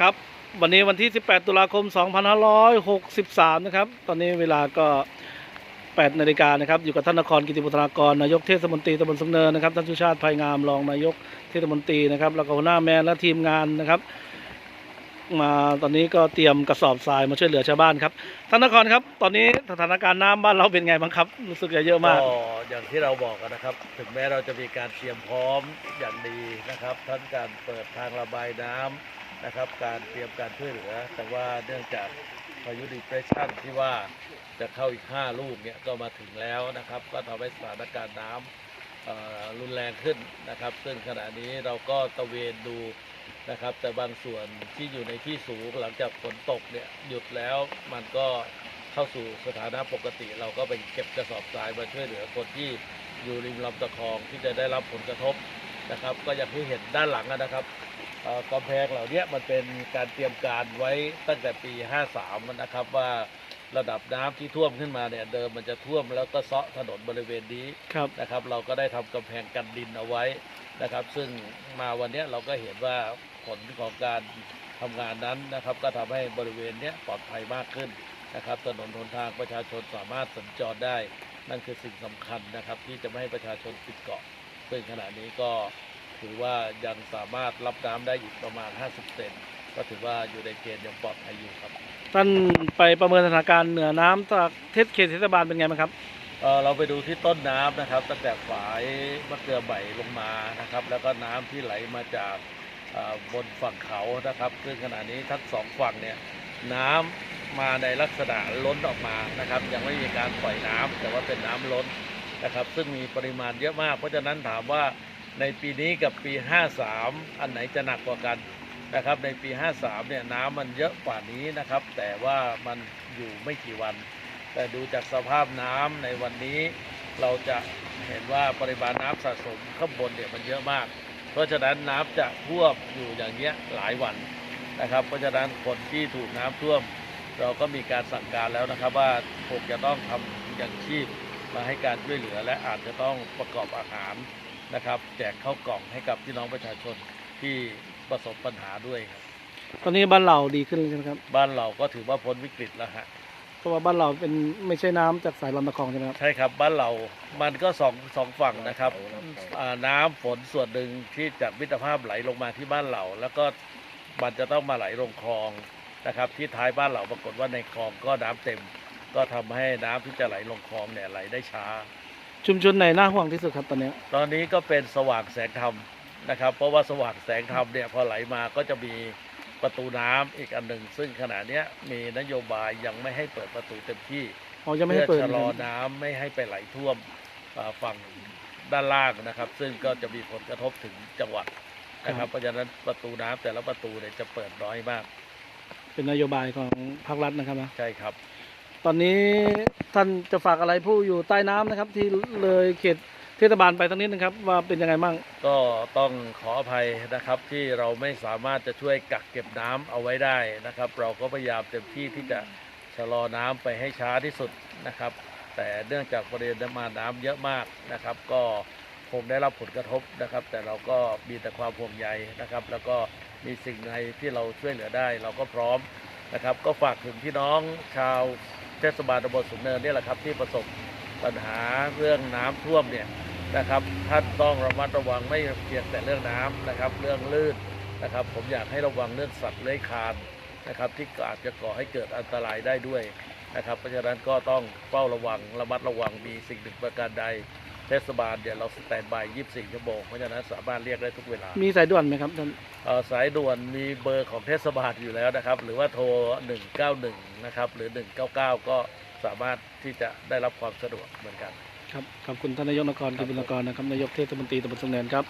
ครับ วันนี้วันที่ 18 ตุลาคม 2563 นะครับ ตอนนี้เวลาก็ 8 นาฬิกานะครับ อยู่กับท่านนครกิติบุตรากร นายกเทศมนตรีตำบลสำเนินนะครับ ท่านสุชาติภัยงาม รองนายกเทศมนตรีนะครับ แล้วก็หัวหน้าแมนและทีมงานนะครับ มาตอนนี้ก็เตรียมกระสอบทรายมาช่วยเหลือชาวบ้านครับ ท่านนครครับ ตอนนี้สถานการณ์น้ำบ้านเราเป็นไงบ้างครับ รู้สึกจะเยอะมาก ก็อย่างที่เราบอกกันนะครับ ถึงแม้เราจะมีการเตรียมพร้อมอย่างดีนะครับ ทั้งการเปิดทางระบายน้ำ นะครับการเตรียมการช่วยเหลือ แต่ว่าเนื่องจากพายุดีเพรสชันที่ว่าจะเข้าอีก 5 ลูกเนี่ยก็มาถึงแล้วนะครับ ก็ทำให้สถานการณ์น้ำรุนแรงขึ้นนะครับ ซึ่งขณะนี้เราก็ตระเวนดูนะครับ แต่บางส่วนที่อยู่ในที่สูงหลังจากฝนตกเนี่ยหยุดแล้วมันก็เข้าสู่สถานะปกติ เราก็ไปเก็บกระสอบทรายมาช่วยเหลือคนที่อยู่ริมลำตะคองที่จะได้รับผลกระทบนะครับ ก็อย่างที่เห็นด้านหลังนะครับ กำแพงเหล่านี้มันเป็นการเตรียมการไว้ตั้งแต่ปี 53 นะครับว่าระดับน้ำที่ท่วมขึ้นมาเนี่ยเดิมมันจะท่วมแล้วก็เซาะถนนบริเวณนี้ครับนะครับ เราก็ได้ทำกำแพงกันดินเอาไว้นะครับ ซึ่งมาวันเนี้ยเราก็เห็นว่าผลของการทำงานนั้นนะครับ ก็ทำให้บริเวณเนี้ยปลอดภัยมากขึ้นนะครับ ถนนหนทางประชาชนสามารถสัญจรได้ นั่นคือสิ่งสำคัญนะครับ ที่จะไม่ให้ประชาชนติดเกาะซึ่งขณะนี้ก็ ถือว่ายังสามารถรับน้ำได้อีกประมาณ 50 เซนก็ถือว่าอยู่ในเกณฑ์ยังปลอดภัยอยู่ครับ ท่านไปประเมินสถานการณ์เหนือน้ำจากเทศเขตเทศบาลเป็นไงบ้างครับ เอ่อเราไปดูที่ต้นน้ำนะครับตั้งแต่ฝายมะเกลือใบลงมานะครับ แล้วก็น้ำที่ไหลมาจากเอ่อบนฝั่งเขานะครับซึ่งขณะนี้ทั้งสองฝั่งเนี่ยน้ำมาในลักษณะล้นออกมานะครับ ยังไม่มีการปล่อยน้ำแต่ว่าเป็นน้ำล้นนะครับ ซึ่งมีปริมาณเยอะมาก เพราะฉะนั้นถามว่า ในปีนี้กับปี 53 อันไหนจะหนักกว่ากันนะครับ ในปี 53 เนี่ยน้ำมันเยอะกว่านี้นะครับ แต่ว่ามันอยู่ไม่กี่วัน แต่ดูจากสภาพน้ำในวันนี้ เราจะเห็นว่าปริมาณน้ำสะสมข้างบนเนี่ยมันเยอะมาก เพราะฉะนั้นน้ำจะท่วมอยู่อย่างเงี้ยหลายวันนะครับ เพราะฉะนั้นคนที่ถูกน้ำท่วม เราก็มีการสั่งการแล้วนะครับว่าคงจะต้องทำอย่างชีพมาให้การช่วยเหลือและอาจจะต้องประกอบอาหาร นะครับแจกข้าวกล่องให้กับพี่น้องประชาชนที่ประสบปัญหาด้วยครับ ตอนนี้บ้านเราดีขึ้นแล้วใช่ไหมครับ บ้านเราก็ถือว่าพ้นวิกฤตแล้วฮะ เพราะว่าบ้านเราเป็นไม่ใช่น้ำจากสายลำตะคองใช่ไหมครับ ใช่ครับบ้านเรามันก็สองสองฝั่งนะครับอ่าน้ำฝนส่วนหนึ่งที่จากมิตรภาพไหลลงมาที่บ้านเรา แล้วก็มันจะต้องมาไหลลงคลองนะครับ ที่ท้ายบ้านเราปรากฏว่าในคลองก็น้ำเต็ม ก็ทำให้น้ำที่จะไหลลงคลองเนี่ยไหลได้ช้า ชุมชนไหนน่าห่วงที่สุดครับตอนเนี้ยตอนนี้ก็เป็นสว่างแสงธรรมนะครับ เพราะว่าสว่างแสงธรรมเนี่ยพอไหลมาก็จะมีประตูน้ำอีกอันหนึ่ง ซึ่งขณะเนี้ยมีนโยบายยังไม่ให้เปิดประตูเต็มที่ อ๋อจะไม่เพื่ให้อเปิดชะลอเลยน้ำไม่ให้ไปไหลท่วมอ่าฝั่งด้านล่างนะครับ ซึ่งก็จะมีผลกระทบถึงจังหวัดนะครับ เพราะฉะนั้นประตูน้ำแต่ละประตูเนี่ยจะเปิดน้อยมากเป็นนโยบายของภาครัฐนะครับนะใช่ครับ ตอนนี้ ท่านจะฝากอะไรผู้อยู่ใต้น้ำนะครับ ที่เลยเขตเทศบาลไปทั้งนิดนะครับว่าเป็นยังไงบ้าง ก็ต้องขออภัยนะครับที่เราไม่สามารถจะช่วยกักเก็บน้ำเอาไว้ได้นะครับ เราก็พยายามเต็มที่ที่จะชะลอน้ำไปให้ช้าที่สุดนะครับ แต่เนื่องจากปริมาณน้ำเยอะมากนะครับ ก็คงได้รับผลกระทบนะครับ แต่เราก็มีแต่ความห่วงใยนะครับ แล้วก็มีสิ่งใดที่เราช่วยเหลือได้ เราก็พร้อมนะครับ ก็ฝากถึงพี่น้องชาว เทศบาลตำบลสุนเนินนี่แหละครับที่ประสบปัญหาเรื่องน้ำท่วมเนี่ยนะครับ ท่านต้องระมัดระวังไม่เพียงแต่เรื่องน้ำนะครับ เรื่องลื่นนะครับ ผมอยากให้ระวังเรื่องสัตว์เลื้อยคลานนะครับที่อาจจะก่อให้เกิดอันตรายได้ด้วยนะครับ เพราะฉะนั้นก็ต้องเฝ้าระวังระมัดระวังมีสิ่งหนึ่งประการใด เทศบาลเดี๋ยวเราสแตนบาย 24 ชั่วโมง เพราะฉะนั้นสามารถเรียกได้ทุกเวลามีสายด่วนไหมครับท่านเอ่อสายด่วนมีเบอร์ของเทศบาลอยู่แล้วนะครับ หรือว่าโทร 191 นะครับ หรือ 199 ก็สามารถที่จะได้รับความสะดวกเหมือนกัน ครับขอบคุณท่านนายกนครกิบุลกรนะครับนายกเทศมนตรีตำบลสมเนินครับ